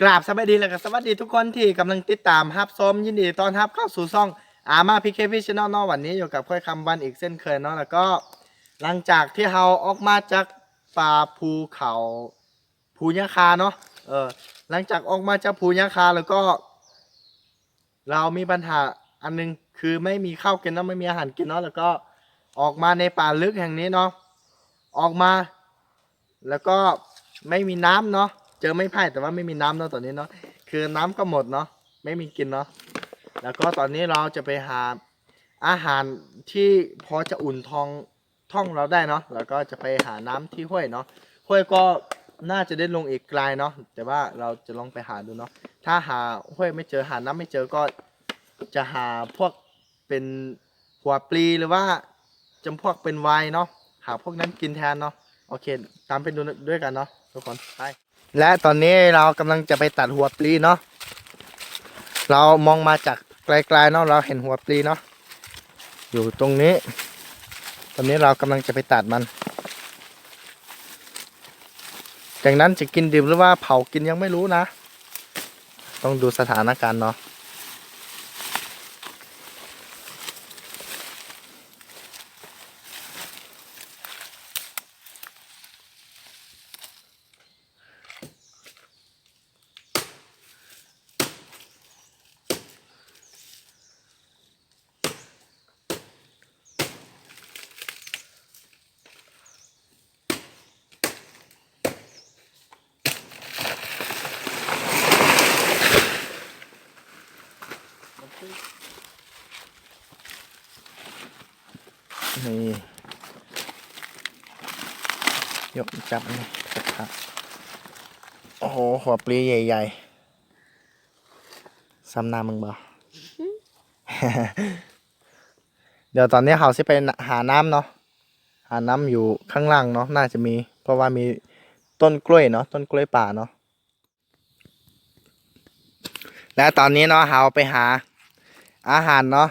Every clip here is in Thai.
กราบสวัสดีและก็สวัสดีทุกคนที่กำลังติดตามฮับซ้อมยินดีต้อนรับเข้าสู่ช่องอามาพีเคพีชแนลนาะวันนี้อยู่กับค่อยคำวันอีกเส้นเคยเนาะแล้วก็หลังจากที่เราออกมาจากป่าภูเขาภูยะคาเนาะเออหลังจากออกมาจากภูยะคาแล้วก็ เรามีปัญหาอันหนึงคือไม่มีข้าวกินเนาะไม่มีอาหารกินเนาะแล้วก็ออกมาในป่าลึกแห่งนี้เนาะออกมา แล้วก็ไม่มีน้ำเนาะ จอไม่ไผ่แต่ว่าไม่มีน้ำเนาะตอนนี้เนาะคือน้ำก็หมดเนาะไม่มีกินเนาะแล้วก็ตอนนี้เราจะไปหาอาหารที่พอจะอุ่นท้องท้องเราได้เนาะแล้วก็จะไปหาน้ำที่ห้วยเนาะห้วยก็น่าจะได้ลงอีกไกลเนาะแต่ว่าเราจะลองไปหาดูเนาะถ้าหาห้วยไม่เจอหาน้ำไม่เจอก็จะหาพวกเป็นหัวปลีหรือว่าจำพวกเป็นไวน์เนาะหาพวกนั้นกินแทนเนาะโอเค ตามไปดูด้วยกันเนาะทุกคนไป และตอนนี้เรากำลังจะไปตัดหัวปลีเนาะเรามองมาจากไกลๆเนาะเราเห็นหัวปลีเนาะอยู่ตรงนี้ ตอนนี้เรากำลังจะไปตัดมัน จากนั้นจะกินดิบหรือว่าเผากินยังไม่รู้นะ ต้องดูสถานการณ์เนาะ นี่ยกจับนี่ครับโอ้โห หัวปลีใหญ่ๆซ้ำหน้ามึงบ่เดี๋ยวตอนนี้เขาสิไปหาน้ำเนาะ หาน้ำอยู่ข้างล่างเนาะ น่าจะมี เพราะว่ามีต้นกล้วยเนาะ ต้นกล้วยป่าเนาะ และตอนนี้เนาะเขาไปหาอาหารเนาะ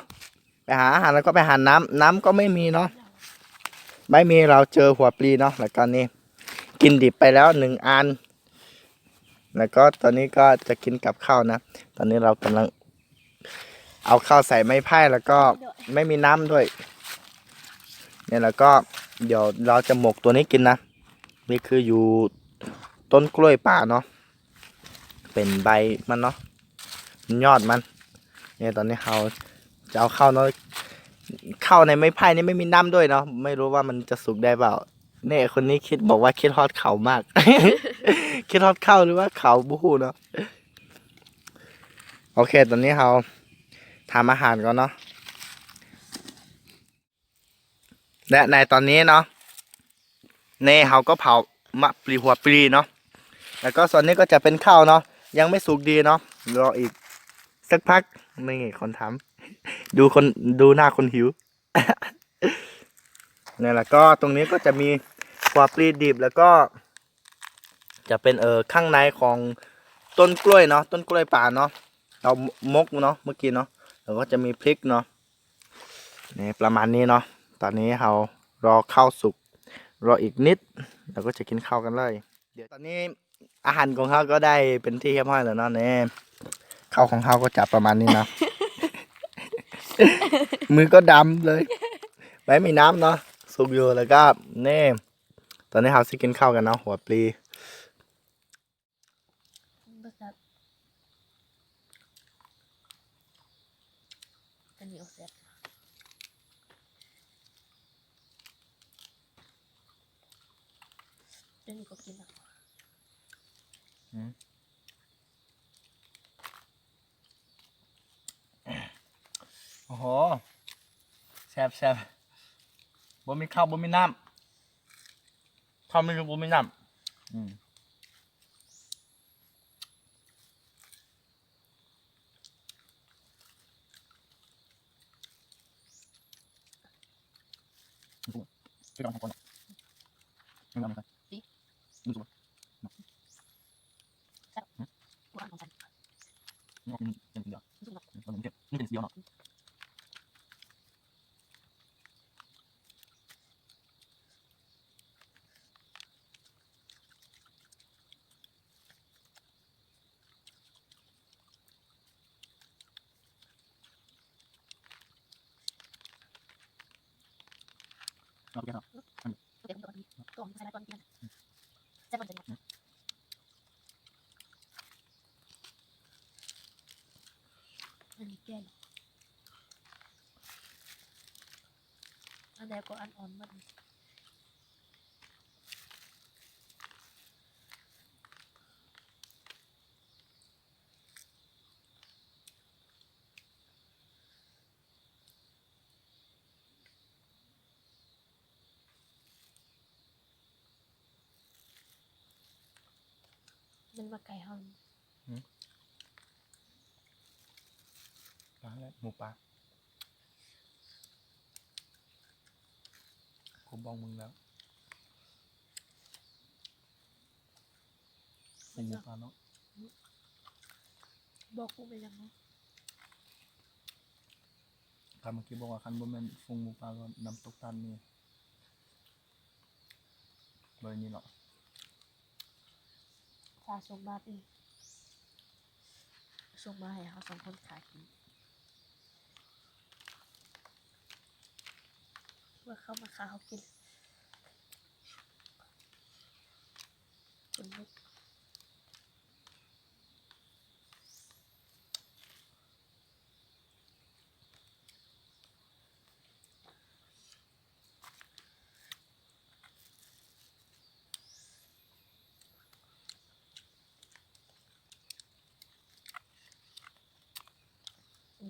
ไปหาอาหารแล้วก็ไปหาน้ำน้ำก็ไม่มีเนาะไม่มีเราเจอหัวปลีเนาะแล้วก็นี่กินดิบไปแล้วหนึ่งอันแล้วก็ตอนนี้ก็จะกินกับข้าวนะ ตอนนี้เรากำลัง เอาข้าวใส่ไม้ไผ่แล้วก็ไม่มีน้ำด้วย เนี่ยแล้วก็เดี๋ยวเราจะหมกตัวนี้กินนะ นี่คืออยู่ต้นกล้วยป่าเนาะ เป็นใบมันเนาะ ยอดมัน เนี่ยตอนนี้เรา จะเอาเข้าเนาะเข้าในไม้ไผ่นี่ไม่มีน้ำด้วยเนาะไม่รู้ว่ามันจะสุกได้เปล่าเนี่ยคนนี้คิดบอกว่าคิดฮอดเขามาก คิดฮอดเข้าหรือว่าเขาบูฮูเนาะโอเค ตอนนี้เราทำอาหารก่อนเนาะและในตอนนี้เนาะเน่เขาก็เผามะปลีหัวปลีเนาะแล้วก็ส่วนนี้ก็จะเป็นข้าวเนาะยังไม่สุกดีเนาะรออีกสักพักนี่คนทำ ดูคนดูหน้าคนหิวเนี่ยแล้วก็ตรงนี้ก็จะมีหัวปลีดิบแล้วก็ จะเป็นเออข้างในของต้นกล้วยเนาะต้นกล้วยป่าเนาะเรามกเนาะเมื่อกี้เนาะแล้วก็จะมีพริกเนาะนี่ประมาณนี้เนาะตอนนี้เรารอข้าวสุกรออีกนิดเราก็จะกินข้าวกันเลย เดี๋ยวตอนนี้อาหารของเขาก็ได้เป็นที่เรียบร้อยแล้วเนาะเนี่ยข้าวของเขาก็จับประมาณนี้นะ มือก็ดำเลยไม่มีน้ำเนาะสุกอยู่แล้วก็เน่ตอนนี้เราสิกินข้าวกันเนาะหัวปลีเบิกครับอันนี้โอเซ็ตเดี๋ยวนี้ก็กินแล้ว โอ้โหแซ่บแซ่บบ่มีข้าวบ่มีน้ำข้าวไม่รู้บ่มีน้ำอืมไปก่อนก่อนไม่ต้องไม่ต้องดูสิ กูอ่านของฉัน นี่กินเป็นเดียว รู้สึกแบบ มันเป็นเดียวนี่เป็นเดียวเนาะ เราไปกันเนาะเดี๋ยวผมโดนตัวผมใส่มาตอนกินแซ่บมันจะเนี่ยอันนี้แก้อันใดก็อันอ่อนมัน นมาไก่ห้องปลาแล้วหมูปลาผมบอกมึงแล้วเป็นหมูปลาเนาะบอกกูไปยังไงถ้าเมื่อกี้บอกว่าคันบ่แม่นฟงหมูปลาก็น้ำตกตันนี่เบอร์นี้เนาะ พาส่งมาดิส่งมาให้เขาสองคนขายกินเมื่อเข้ามาขาเขากินลุก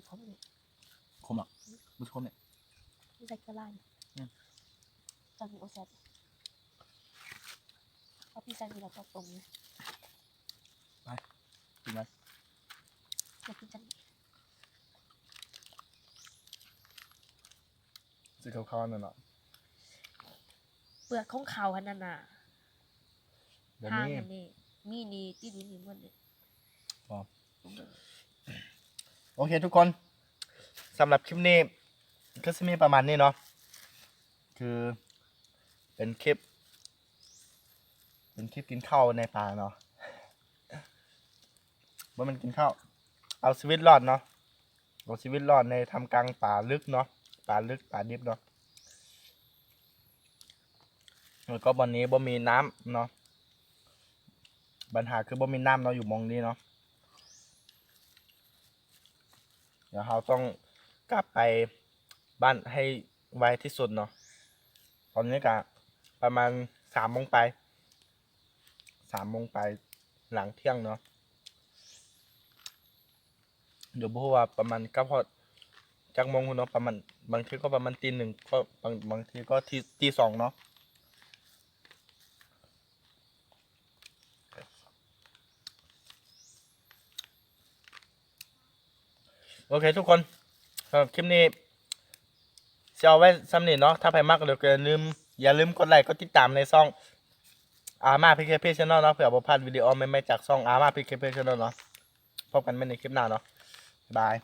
มีผมเลยคมหรอบุษคมเนี่ยใส่กระลานอืมจังโอเซตเพราะพี่จันมีเราตรงๆเลยจริงไหมเดี๋ยวพี่จันสีขาวๆนั่นเนาะเปลือกของเขาอันนั้นน่ะเดี๋ยวทางนี้อันนี้มีนี่ที่ดูนี่มันเนี่ย โอเคทุกคนสำหรับคลิปนี้ก็จะมีประมาณนี้เนาะคือเป็นคลิป เป็นคลิปกินข้าวในป่าเนาะว่ามันกินข้าวเอาชีวิตรอดเนาะเอาชีวิตรอดในทำกลางป่าลึกเนาะป่าลึกป่าดิบเนาะแล้วก็วันนี้บ่มีน้ำเนาะปัญหาคือบ่มีน้ำเนาะอยู่มองนี้เนาะ เดี๋ยวเราต้องกลับไปบ้านให้ไวที่สุดเนาะตอนนี้กะประมาณสามโมงไปสามโมงไปหลังเที่ยงเนาะเดี๋ยวบอกว่าประมาณก็พอจักโมงเนาะประมาณบางทีก็ประมาณตีหนึ่งก็บางบางทีก็ทีตีสองเนาะ โอเคทุกคนสำหรับคลิปนี้จะเอาไว้สำเนีเนาะถ้าใครมากก็อย่าลืมอย่าลืมกดไลค์กดติดตามในซ่องอาร์มาพีเคพีชแนลเนาะเผื่อบ่พลาดวิดีโอใหม่ๆจากซ่องอาร์มาพีเคพีชแนลเนาะพบกันใหม่ในคลิปหน้าเนาะบาย